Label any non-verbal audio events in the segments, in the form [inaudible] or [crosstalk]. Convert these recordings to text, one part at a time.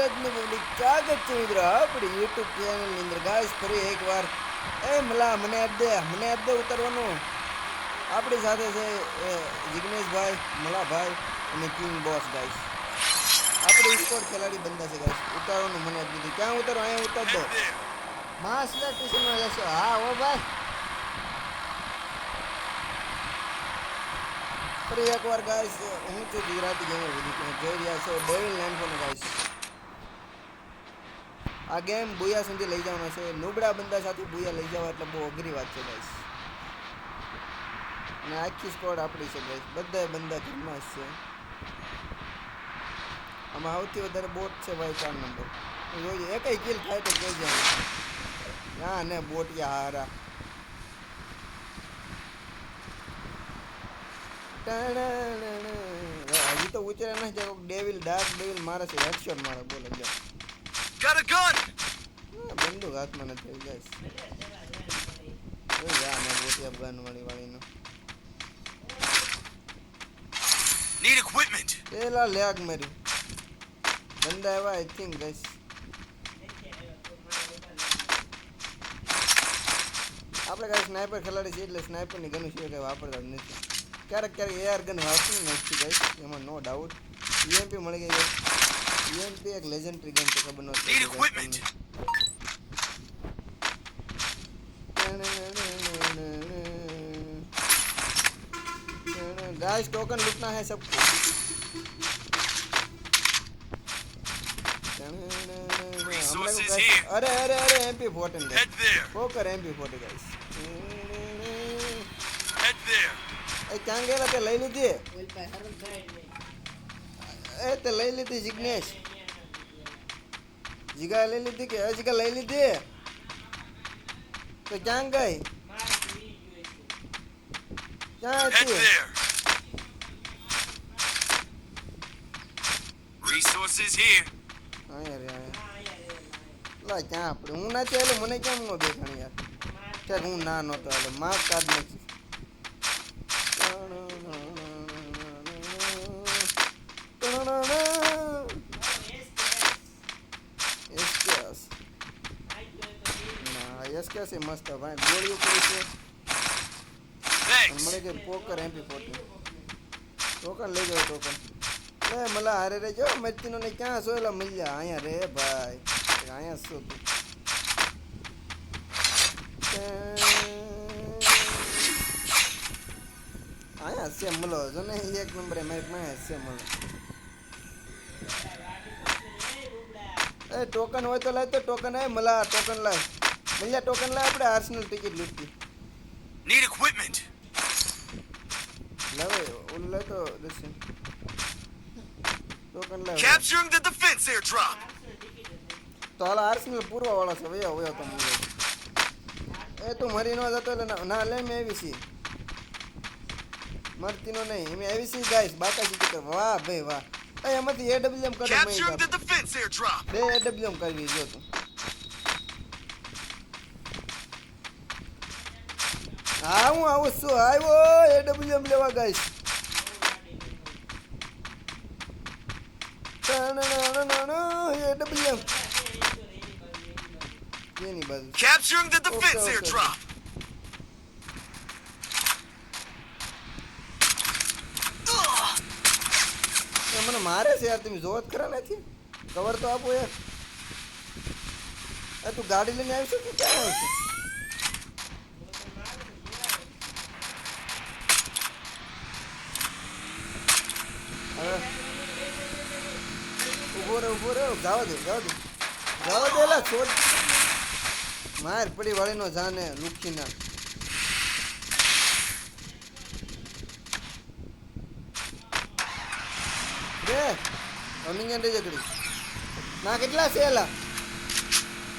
ગુજરાતનું પબ્લિક સ્વાગત છે મિત્રો આપણી યુટ્યુબ ચેનલની અંદર ગાઈસ ફરી એકવાર એ મલા મને આપ દે મને આપ દે ઉતરવાનું આપણી સાથે છે એ જિગ્નેશભાઈ મલાભાઈ અને કિંગ બોસ ગાઈસ આપણે સ્પોર્ટ ખેલાડી બંધા છે ગાઈસ ઉતારવાનું મને આપી દીધું ક્યાં ઉતારો અહીંયા ઉતાર દો માસ્ટર ટ્યુશનમાં જશો હા ઓ ભાઈ ફરી એકવાર ગાઈસ હું છું ગુજરાતી ગેમર વિધિ તમે જોઈ રહ્યા છો ડેવિલ લેન્ડ ફોન ગાઈસ આ ગેમ બુયા સુધી લઈ જવાનો છે. નુબડા બંદા સાથે બુયા લઈ જવા એટલે બહુ અઘરી વાત છે ગાઈસ અને આખી સ્કોડ આપણી છે ગાઈસ બધા બંદા ઘરમાં જ છે. આમાં સૌથી વધારે બોટ છે ભાઈ ચાર નંબર જોઈએ એકય કિલ થાય તો કહેજે ના, ને બોટિયા હારા. હજી તો ઉતરે નથી ડેવિલ ડાર્ક ડેવિલ મારે છે હેડશોટ મારે, બોલે જો Got a gun! બંદૂક હાથમાં નથી આવી જાય ઓય યા ને બોટિયા ગન વાળી વાળીનો. Need equipment. પેલા લેગ મારી બંદા એવા આઈ થિંક ગાઈસ આપણે કાંઈ સ્નાઈપર ખેલાડી છીએ એટલે સ્નાઈપરની ગન સિવાય કંઈ વાપરતા જ નથી. ક્યારેક ક્યારેક એઆર ગન વાપરી નથી ગાઈસ એમાં નો ડાઉટ ઈએમપી મળી ગઈ यूएमपी एक लेजेंडरी का इक्विपमेंट गाइस टोकन लूटना है सबको अरे अरे अरे MP fourteen poker MP forty guys ए ले लीजिए। એ તે લઈ લીધી જિજ્ઞેશ જીગા લઈ લીધી કે જીગા લઈ લીધી? તો ક્યાં ગઈ? ક્યાં હતી. Resources here. લા ક્યાં આપણે? હું નથી એટલે મને કેમ નો દેખાણ યાર? ચાલ હું ના નહોતો એટલે માર્ક કાર્ડ નથી એસકેસ મસ્ત ભાઈ ગોળીઓ કરી છે Thanks. કે પોકર એમપી ફોર્ટી ટોકન લઈ જાઓ ટોકન એ મલા હારે રે જો મચ્ચીનો ને ક્યાં સોયલા મળ્યા અહીંયા રે ભાઈ અહીંયા શું અહીંયા છે મલો જો ને એક નંબરે માં છે મલો એ ટોકન હોય તો લાય તો ટોકન એ મલા ટોકન લાય. મલ્યા ટોકન લાય આપણે આર્સનલ ટિકિટ લૂટતી નીડ ઇક્વિપમેન્ટ લાવે ઓલું લાય તો દર્શન. ટોકન લાય. Capturing the defence air drop તો હાલ આર્સનલ પૂર્વ વાળો છે વયો વયો તો એ તું મરી ન જતો એટલે ના- લે મેં એવી સી મરતી નો નહીં મેં એવી સી ગાઈસ બાકા સીધી કર વાહ ભાઈ વાહ. એ એમાંથી એડબ્લ્યુએમ કરે Capturing the મય defense airdrop. બે એડબ્લ્યુએમ કરવી જો તું હા હું આવું છું આવ્યો એડબ્લ્યુએમ લેવા ગાઈસ એડબ્લ્યુએમ એની બાજુ Capturing the defense Okay, okay. airdrop. એ મને મારે છે યાર, તમે જોવો જ ખરા નથી કવર તો આપો યાર. એ તું ગાડી લઈને આવશે કે ક્યાં આવશે? ઊભો રહે ઊભો રહે, જાવા દે જાવા દે. જાવા દે એલા છોડ. માર પડી વાળીનો જાને લુખી ના રનિંગ એન્ડ જકડી. ના, કેટલા છે એલા?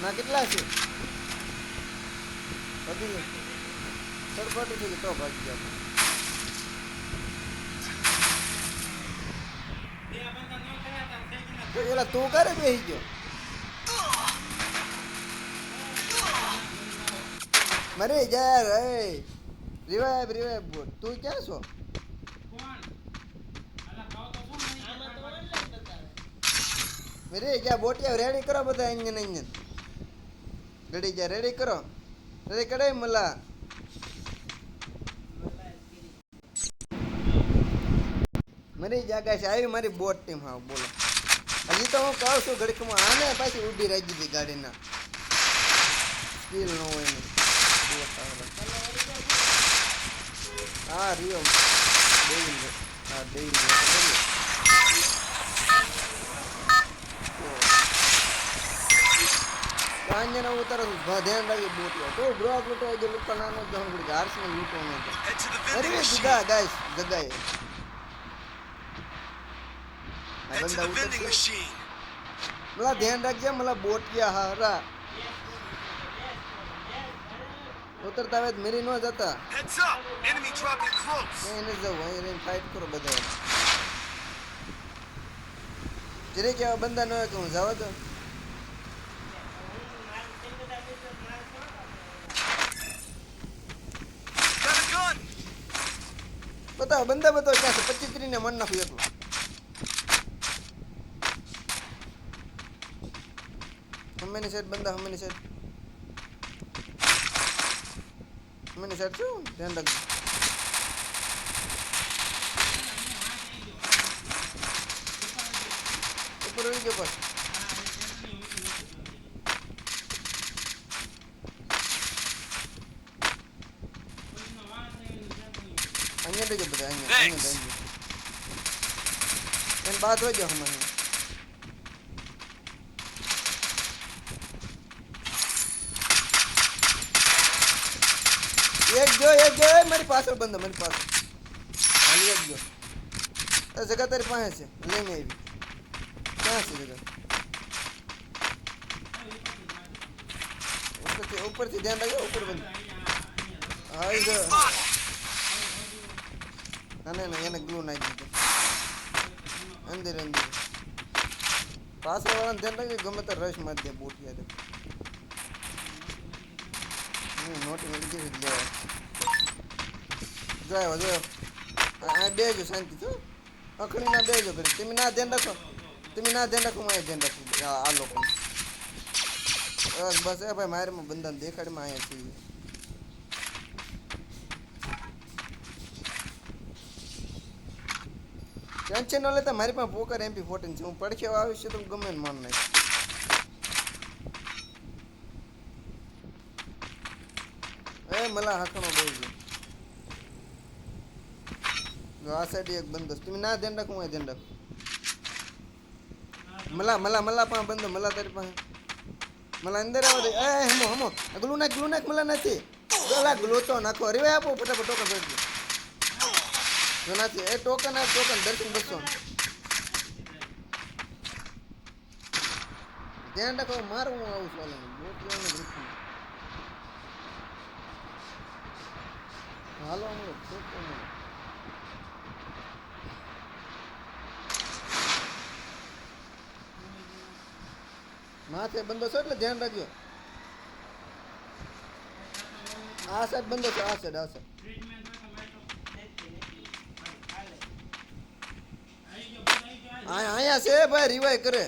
ના, કેટલા છે? વધી લે. સડપાટી થઈ ગઈ, તો ભાગી ગયા. એલા, તું કરે બેસી ગયો? મરે યાર રિવાઈવ રિવાઇવ તું ક્યાં છો? મેરે જ્યાં બોટિયા રેડી કરો બધા એન્જિન અહીંયા. ગડી જ્યાં રેડી કરો. રેડી કરાય મલા. મરી જાગા છે આવી મારી બોટ ટીમ હા બોલો. હજી તો હું કહું છું ઘડીકમાં, આને પાછી ઊભી રહી દીધી ગાડીના. સ્કીલ ન હોય ને. હા રિયો ડેવિલ હા ડેવિલ ઉતારો ધ્યાન રાખી બોટિયો તો બ્રોક લૂટો જે નાનો લૂટો અરે machine. ગાઈસ જગાએ બંદા ઉતરશે. મલા ધ્યાન રાખજે મલા બોટિયા હારા. ઉતરતા વેત મેરી ન જતા. એને જવું રહીને ફાઇટ કરો બધા જરે કેવા બંદા ન હોય કે હું જવા દો Got a gun. બતાવો બંદા બતાવો ક્યાં છે? પચીસ ત્રીને મન નાખ્યું એટલું હમેની સાઈડ બંદા હમેની સાઈડ હમેની સાઈડ શું? ધ્યાન રાખજો. ઉપર ઉડી ગયો બસ અહીંયા લેજો બધા અહીંયા અહીંયા Thanks. અહીંયા એને બાદ હોય જાઓ હમણાં એક જો એક જો એ મારી પાછળ બંધ મારી પાછળ હાલી એક જો એ જગા તારી પાસે છે લઈને આવી ક્યાં છે જગા ઉપરથી ઉપરથી ધ્યાન રાખજો ઉપર બંધ હા એ જો Spot. એને ગ્લુ નાખી અંદર અંદર. પાછળ વાળાને ધ્યાન રાખજો, ગમે તે રશ મારી દે બોટિયા હું નોટી મળી ગઈ એટલે જો આવ્યો આ આ બેજો શાંતિ છો અખડી ના બેજો કરી તમે ધ્યાન રાખો. તમે ના ધ્યાન રાખો મારે ધ્યાન રાખવું આ લોકો બસ એ ભાઈ મારે બંધન દેખાડમાં અહીંયા છીએ ટેન્શન ન લેતા મારી પાસે પોકર એમપી ફોર્ટીન છે. હું પડખે આવીશ તો ગમે ને માન નાખ એ, મલા હાકણો બોલ જો આ સાઈડ એક બંધ. તમે ના ધ્યાન રાખો, હું ધ્યાન રાખું. મલા મલા મલા પણ બંધ મલા તારી પાસે. મલા અંદર આવો એ, હમો હમો. ગ્લુ નાખ ગ્લુ નાખ, મલા નથી ગલા ગ્લુ તો નાખો. અરે આપો, ફટાફટ ટોકન ભરજો જો નથી એ ટોકન આ ટોકન દર્શન બસો ધ્યાન રાખો મારું હું આવું છું, હાલો. બોટ લેવાનું ભૂખું. હાલો હમણાં ઠોકો માથે બંધો છો એટલે ધ્યાન રાખજો. આ સાઈડ બંધો છો, આ સાઈડ આ સાઈડ આ- અહીંયા છે ભાઈ રિવાય કરે.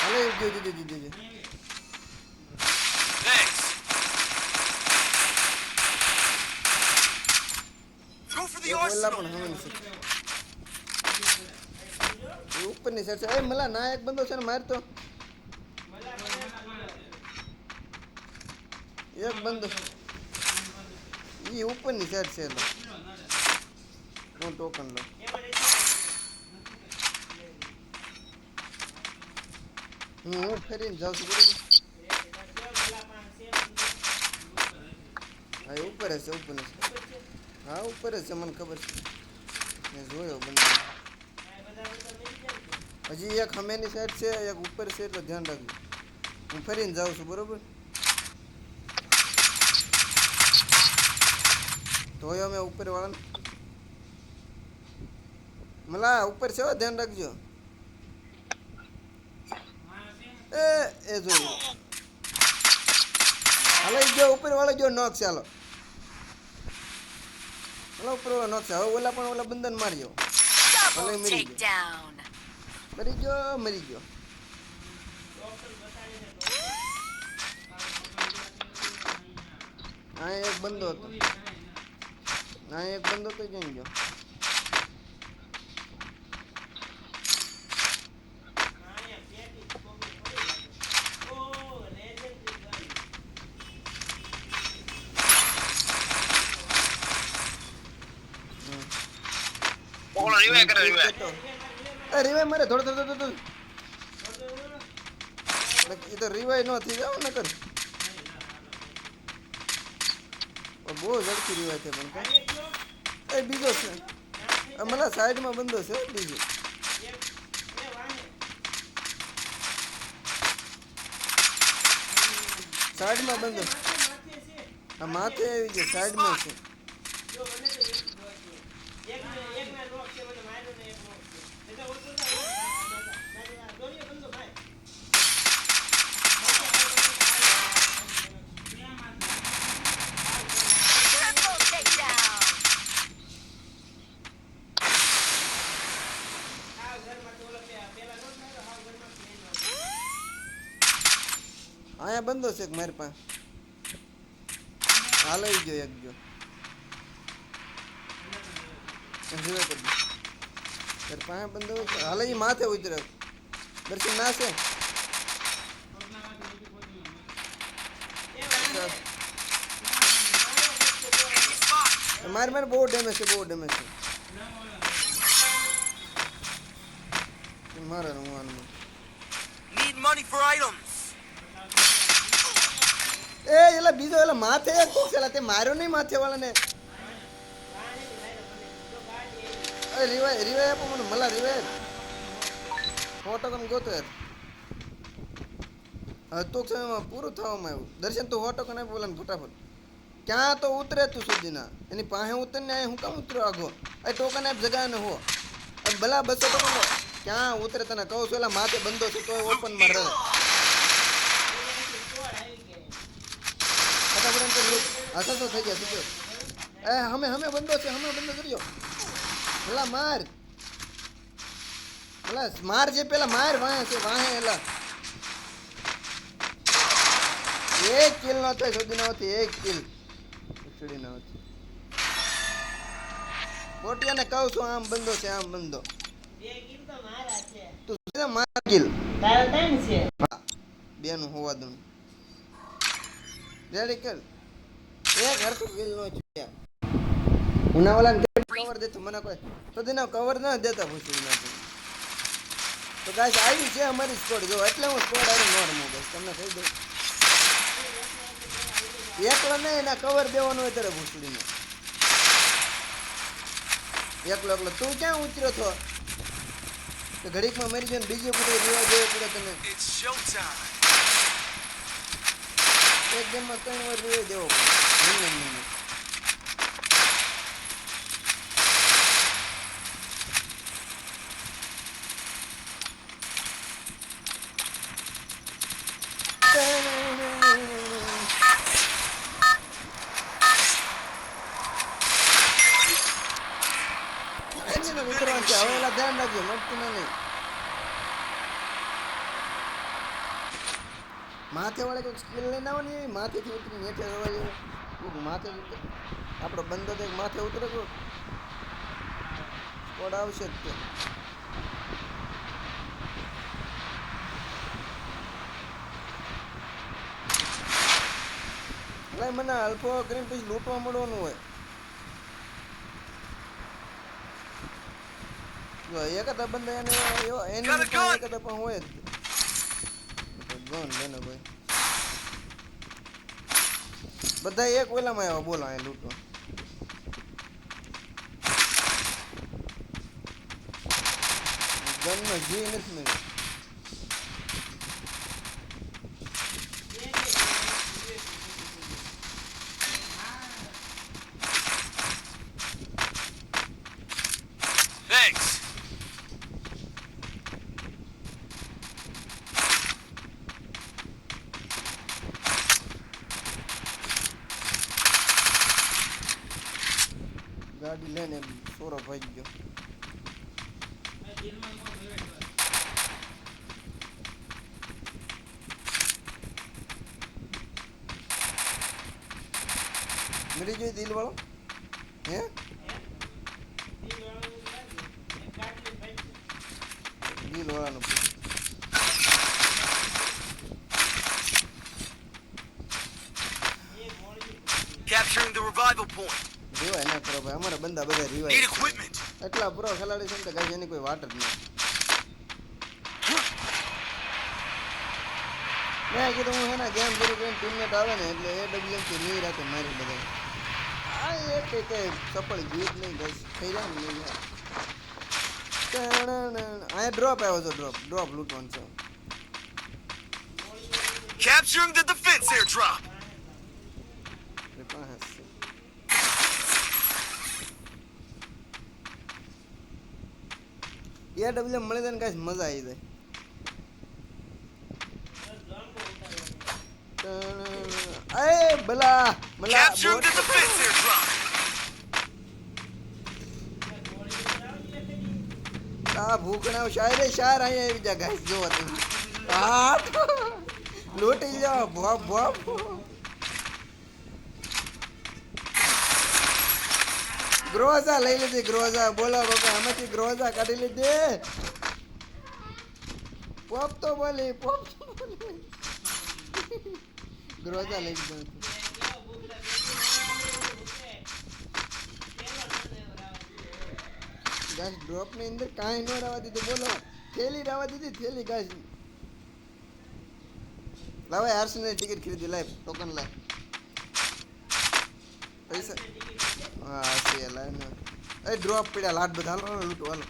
હાલે જો જો જો જો ઉપરની સાઈડ છે. એ મલા, ના, એક બંદો છે ને, મારતો. એક બંધો ઈ ઉપરની સાઈડ છે લો હું ટોકન લો હું હું ફેરીને જાઉં છું બરોબર હા એ ઉપર હશે ઉપર હશે હા ઉપર જ છે મને ખબર છે મેં જોયો બંને હજી એક હમેની સાઈડ છે એક ઉપર છે એટલે ધ્યાન રાખજો હું ફરીને જાઉં છું બરોબર ધોયો મેં ઉપર વાળાને મલા ઉપર છે હો, ધ્યાન રાખજો. એ એ જોયું. હાલો જો ઉપર વાળો જો નોક છે હાલો. હાલો ઉપર વાળો નોક છે. હવે ઓલા પણ ઓલા બંધન મારજો. ભલે મરી ગયો. મરી ગયો મરી ગયો. આ એક બંદો હતો. હા એક બંધો તો જઈ ગયો. Revive કરે, મારે થોડો થોડો થોડો એ તો રિવાય નો થઈ જાવ નકર ઓ, બહુ ઝડપી રિવાઈ છે પણ એ બીજો છે. મને સાઈડમાં બંધો છે બીજો. સાઈડમાં બંધો. આ માથે આવી ગયો સાઈડમાં છે. બંધો છે મારી પાસે? હાલ આવી ગયો. એક જો જીવે કરી તારી પાસે બંધો હાલ માથે ઉતરે. દર્શન ના છે? મારે મારે બહુ ડેમેજ છે બહુ ડેમેજ છે. મારે રમવાનું Need money for items. એ એલા બીજો, એટલે માથે એલા તે માર્યો નહીં માથે વાળાને રિવાય રિવાય આપો મને, મલા રિવાય ફોટો તમે ગોતો યાર? હવે તો સમયમાં પૂરું થવામાં આવ્યું. દર્શન તું હોટો કને બોલે ફટાફટ. ક્યાં તો ઉતરે તું સુધીના. એની પાસે ઉતર ને હું કામ ઉતરો આગો? એ ટોકન એપ જગ્યા ને હો ભલા બસો ટોકન ક્યાં ઉતરે તને કહું છું એલા માથે બંધો છો, તો ઓપન ઓપનમાં રહે. તો થઈ ગયા સીધો એ હમે હમે બંધો છે. હમે બંધો કર્યો ભલા માર ભલા માર જે પેલા માર વાહે છે વાહે એલા એક કિલ. નો થાય સુધી નહોતી એક કિલ ઉછળી નહોતી બોટિયાને કહું છું આમ બંધો છે આમ બંધો તું માર કિલ હા. બેનું હોવા દઉં. રેડી કર એક હરખું કિલ નો છૂટ્યા ઉનાવાલાને કવર દેતો? મને કોઈ તો તેના કવર ના દેતા ભૂસી ના તો ગાઈસ આવી છે અમારી સ્કોડ જો એટલે હું સ્કોડ આવી નો બસ તમને કહી દઉં. એકલો નહીં એના કવર દેવાનું હોય ત્યારે ભૂસડીને એકલો એકલો. તું ક્યાં ઉતર્યો છો? ઘડીકમાં મરી જાય ને બીજી પૂરી રીવા જોઈએ પડે showtime. એક ગેમમાં ત્રણ વાર રીવાઈ દેવો પડે એમને ઉતરવાનું છે હવે એલા ધ્યાન રાખજો મટતું ના નહીં માથે વાળે કોઈ સ્કિલ લઈને આવો ને એવી માથેથી ઉતરી નેઠે રવા જેવું. કોઈક માથે ઉતરે. આપણો બંદો તો એક માથે ઉતરે કોઈક સ્કોડ આવશે જ તે. એટલે મને અલ્પો કરીને પછી લૂંટવા મળવાનું હોય. જો હતા બંદા એને એવો એની એક! એકાદા પણ હોય જ ગન લેને ભાઈ બધા એક વેલામાં આવ્યા બોલો અહીંયા લૂંટો. ગનમાં જી નથી મળ્યું Thanks. ગાડી લઈને સોરો ભાઈ ગયો મરી જોઈ દિલ વાળો હે દિલ વાળાનું Capturing the revival point. રિવાય ના કરો ભાઈ અમારા બંદા બધા Need રિવાય equipment. એટલા પૂરો ખેલાડી છે ને તો ગાઈસ એની કોઈ વાટ જ નહીં મેં કીધું હું એના ગેમ શરૂ કરીને ટીમમેટ આવે ને એટલે એ ડબલ્યુએમથી નહીં રાતે મારી બધા આ એ કઈ કઈ સફળ ગીત નહીં ગાઈસ થઈ જાય ને નહીં યાર અહીંયા ડ્રોપ આવ્યો છે ડ્રોપ ડ્રોપ લૂંટવાનું છે Capturing the defense airdrop. એ પાસે છે એ ડબલ્યુએમ મળે ને ગાઈસ મજા આવી જાય. અરે ભલા ભલા આ ભૂખના શાયરે શાર અહીંયા આવી જા ગાઈસ જોવા તમે. હા. [laughs] લોટી જાવ ભોપ ભોપ. ગ્રોઝા લઈ લીધી ગ્રોઝા બોલો બાપા આમાંથી ગ્રોઝા કાઢી લીધી પોપ તો બોલી પોપ તો બોલી ગ્રોઝા લઈ લીધા ગાઈસ ડ્રોપની અંદર કાંઈ ન રહેવા દીધું બોલો થેલી રહેવા દીધી થેલી ગાઈસ લાવે આરસીને ટિકિટ ખરીદી લાય ટોકન લાય પૈસા હા છે લાય ને એ ડ્રોપ પડ્યા લાટ બધા હાલો લૂંટો, હાલો.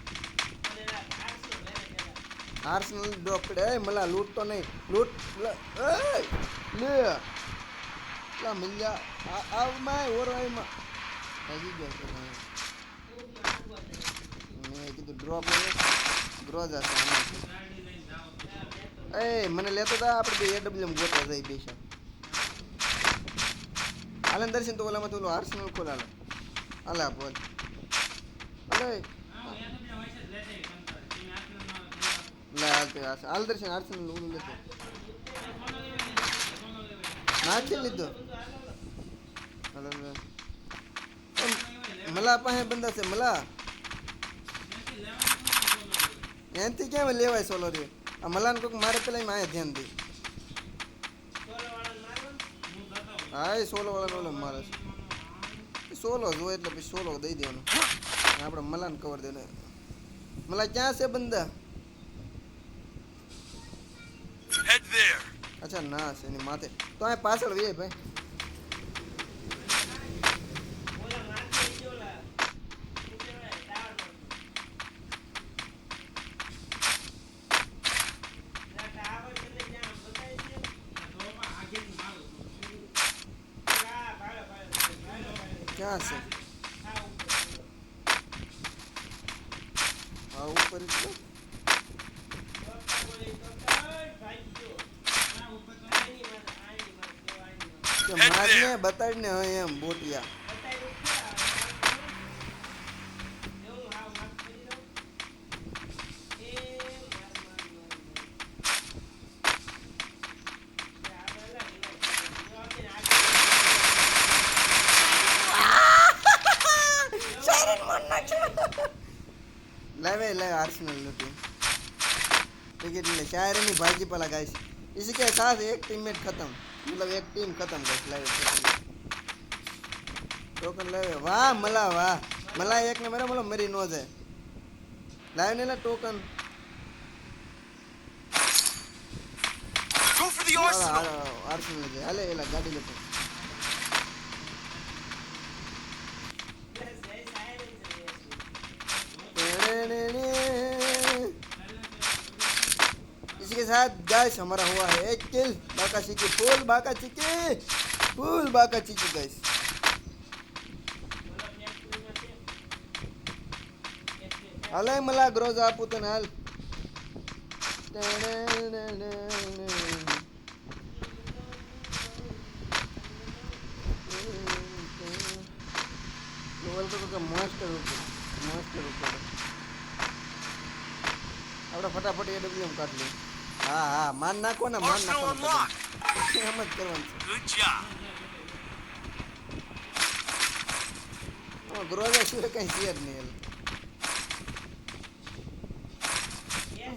આર્સનલ ડ્રોપ પડ્યા. એ, મલા, લૂંટ તો નહીં. લૂંટ, લ- લે. મિલ્યા, આ, આવમાં ઓરવાઈમાં. હજી ગયો છે. મેં કીધું ડ્રોપ ગ્રોઝ હશે એ, મને લેતો હતા આપણે એડબ્લ્યુએમ ગોતા જઈ બેસા હાલે દર્શન તો ઓલામાં તો ઓલો આર્સનલ ખોલ આપ બોલ. અલે. હાલ દર્શન લેતો લીધો. હાલો લે. મલા પાસે બંદા છે મલા. એનથી કેમ લેવાય સોલો રે? આ મલાન કોઈક મારે પેલા એમ આયા ધ્યાન દે. હા એ સોલો વાળાનો ઓલો મારે છે. સોલો જોઈએ એટલે પછી સોલો દઈ દેવાનો. આપણે મલાન કવર દે મલા ક્યાં છે બંદા? અચ્છા ના છે એની માથે. તો આ પાછળ વે ભાઈ. છે. હા ઉપર મારને. બતાડીને હવે એમ બોટિયા. विकेट ले शायर नहीं भाजी पला गाइस इसी के साथ एक टीममेट खत्म मतलब एक टीम खत्म गाइस लावे टोकन लावे वाह मला वाह मला एक ने मेरा मतलब मेरी नोज है लावे ने ला token Go for the arsenal. Arsenal છે હાલે એલા ગાડી લેતો गाइस हमारा हुआ है एक किल बाका चिकी फुल बाका चिकी फुल बाका चिकी गाइस હાલે मला ગ્રોઝ આપું તને હાલ લેવલ તો કે મોસ્ટર ઉપર મોસ્ટર ઉપર આપણે ફટાફટ એ ડબલ્યુ કાઢ લઈએ હા હા માન નાખો ને માન નાખો. એમ જ કરવાનું છે. Job. હા, કઈ છે જ નહીં.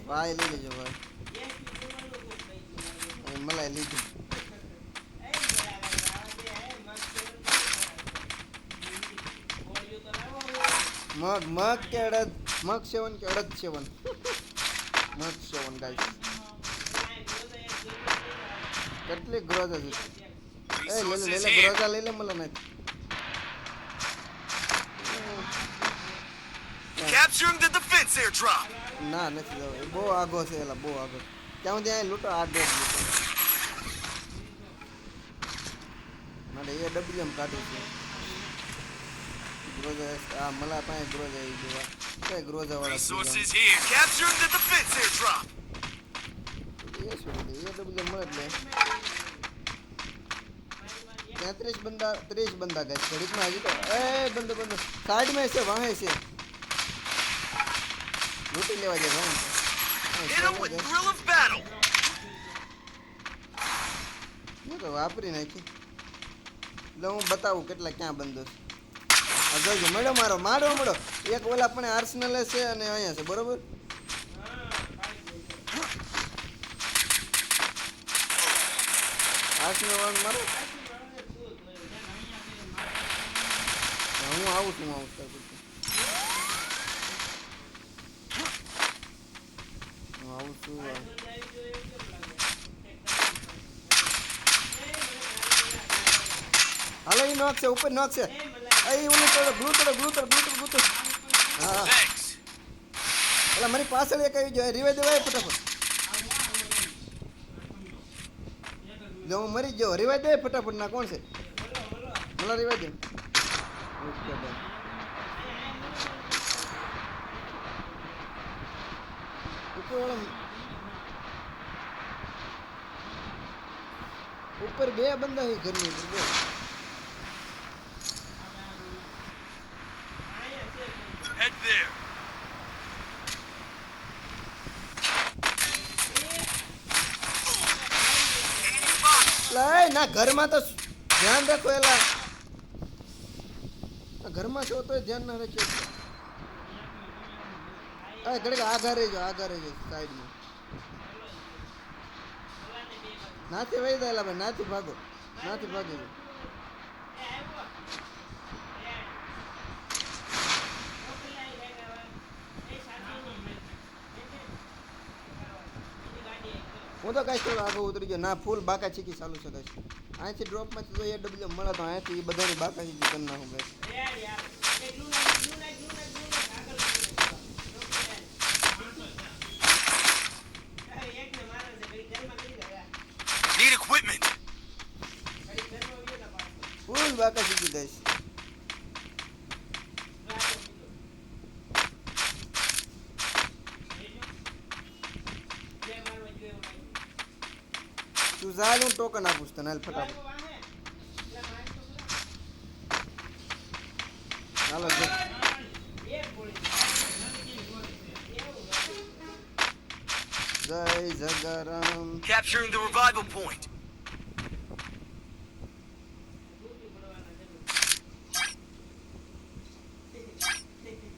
ભાઈ લઈ લેજો ભાઈ. મલાઈ લીધું. મગ મગ કે અડદ? મગ સેવન કે અડદ સેવન? [laughs] મગ સેવન ગાઈસ કેટલી ગ્રોઝા છે એ લે લે લે Resources લે here. ગ્રોઝા લઈ લે મને નથી Capturing the defense airdrop. ના નથી જવું એ બહુ આગો છે એલા બહુ આગો ત્યાં સુધી અહીં લૂંટો આ ડોટ લૂંટો મારે એ ડબલ્યુએમ કાઢવું છે ગ્રોઝા આ મલા પાસે ગ્રોઝા આવી ગયો કઈ ગ્રોઝા વાળા Resources here. Capturing the defense airdrop. એ શું એ બંદા ત્રીસ બંદા ગઈ ઘડીકમાં હજી બંદો બંદો સાઈડમાં છે વાહે છે લૂંટી લેવા જાય વાહે તો વાપરી નાખી એટલે હું બતાવું કેટલા ક્યાં બંધો છે મળ્યો મારો મારો મળ્યો એક ઓલા પણ આર્સનલ છે અને અહીંયા છે બરોબર? આર્સનલ વાળો મારો? હું આવું છું આવું છું. હું આવું છું હાલો એ નોક છે ઉપર નોક છે. એ ઓલું તોડો ગ્લુ તોડો ગ્લુ તોડો ગ્લુ તોડો ગ્લુ તોડો હા. એટલે મારી પાછળ એક આવી જાય રિવાય દેવાય ફટાફટ. જો હું મરી જાઓ રિવાય દે ફટાફટ, ના કોણ છે? મને રિવાય દે. ઓકે ડન ઉપર બે બંદા છે ઘરની ઉપર બે Head there. Enemy box. લાય ના ઘરમાં તો ધ્યાન રાખો એલા. ઘરમાં છો તો ધ્યાન ના રાખ્યો આ ઘડીક આગા રહેજો આગા રહેજો સાઈડમાં. નાથી વહી જાય ભાઈ, નાથી ભાગો, નાથી ભાગી. જાઓ. હું તો કાંઈ થોડો આગળ ઉતરી ગયો. ના, ફૂલ બાકા ચીકી ચાલુ છે કાંઈ. અહીંથી ડ્રોપમાંથી તો એ ડબલ્યુ મળે તો અહીંથી એ બધાની બાકા ચીકી કરી નાખું ગાઈસ Need equipment. ફૂલ બાકા ચીકી ગાઈસ તું ચાલ હું ટોકન આપું તને હાલ ફટાફટ ચાલો જય જગરામ Capturing the revival point.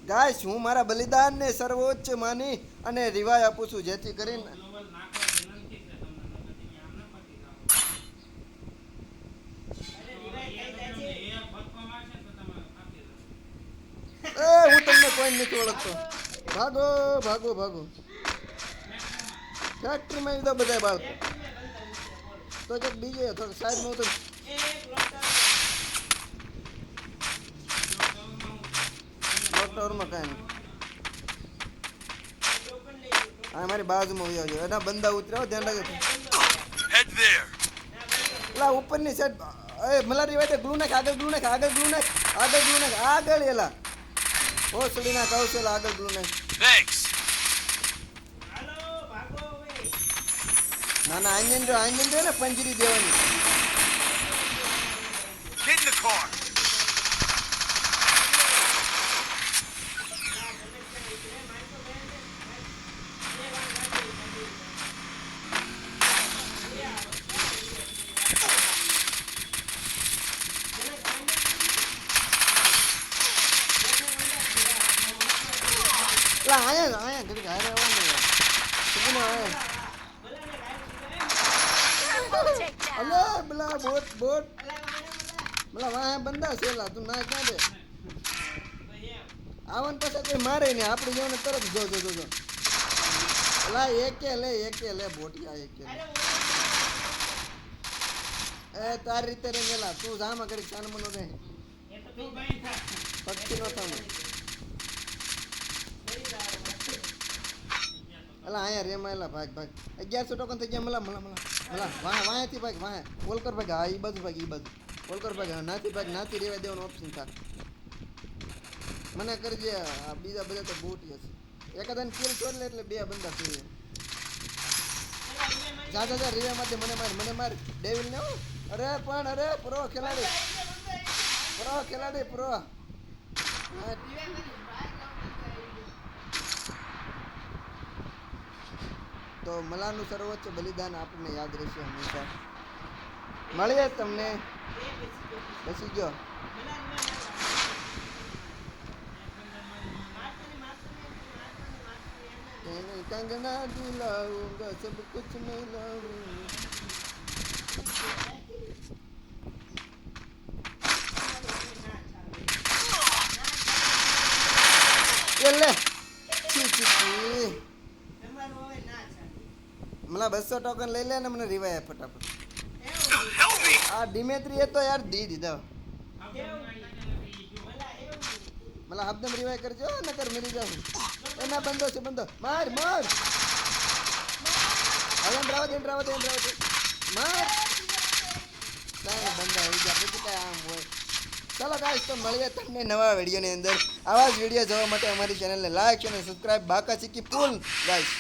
Guys હું મારા બલિદાનને સર્વોચ્ચ માની અને રિવાય આપું છું. જેથી કરીને એ હું તમને કોઈ નથી ઓળખતો ભાગો ભાગો. ફેક્ટરીમાં લીધા બધા બાળકો. તો કંઈક બીજે થોડુંક સાઈડમાં તો ડોક્ટરમાં કાંઈ નહીં. હા મારી બાજુમાં ઉઈ આવજો. એના બંદા ઉતર્યા ધ્યાન there. એલા ઉપરની સાઈડ એ મલારી વાતે ગ્લુ નાખ આગળ ગ્લુ નાખ આગળ ગ્લુ નાખ આગળ ગ્લુ નાખ આગળ એલા. ઓ સડી નાખ આવશે આગળ ગ્લુ નાખ. Thanks. ના ના આંજન જો આંજન જો ને પંજરી દેવાની Get in the car. ને હવે Triple takedown. અલે પેલા બોટ બોટ પેલા વાહે બંધા છેલા તું ના ક્યાં દે આવન પાસે કોઈ મારે ને આપણે જેવને તરત જો જો જો જો અલા એકે એકે લે બોટિયા લે એ, તાર રીતે રે મેલા તું જામાં કરી કાનમનો રે. પક્ષી નો થામ અલા રે મેલા ભાગ ભાગ. અગિયારસો ટોકન થઈ ગયા, મલા મલા મલા. મલા, વાહ વાંહેથી ભાગ વાહે કર ભાગ, હા, ઈ બાજુ ભાગ, ઈ બાજુ કર ભાગ નાથી ભાગ, નાથી રેવા દેવાનો ઓપ્શન થા. મને કરજે બીજા બધા તો બૂટ હશે એકાદાને કિલ છોડ લે એટલે બે બંદા છે જા જા જા રીવા માંથી મને માર મને માર. ડેવિલ ને અરે પણ, અરે પ્રો ખેલાડી. પ્રો ખેલાડી, પ્રો. તો મલાનું સર્વોચ્ચ બલિદાન આપણને યાદ રહેશે હંમેશા. મળીએ તમને. બેસી ગયો. કંગના દિલાઉંગા સબ કુછ મિલાઉં એટલે મને બસો ટોકન લઈ લે ને મને રીવાય ફટાફટ. આ ડિમેત્રી એ તો યાર દી દીધો. મને હબદમ રીવાય કરજો નકર મરી જાઉં. એના બંધો છે, બંધો. માર માર. હવે એમ રાવત એમ રાવત એમ રાવત. માર. કાંઈ બંધા આવી ગયા. કાંઈ આમ હોય. ચાલો ગાઈસ તો મળીએ તમને નવા વિડીયોની અંદર. આવા જ વીડિયો જોવા માટે અમારી ચેનલને લાઈક અને સબસ્ક્રાઇબ બાકા ચીકી ફૂલ ગાઈસ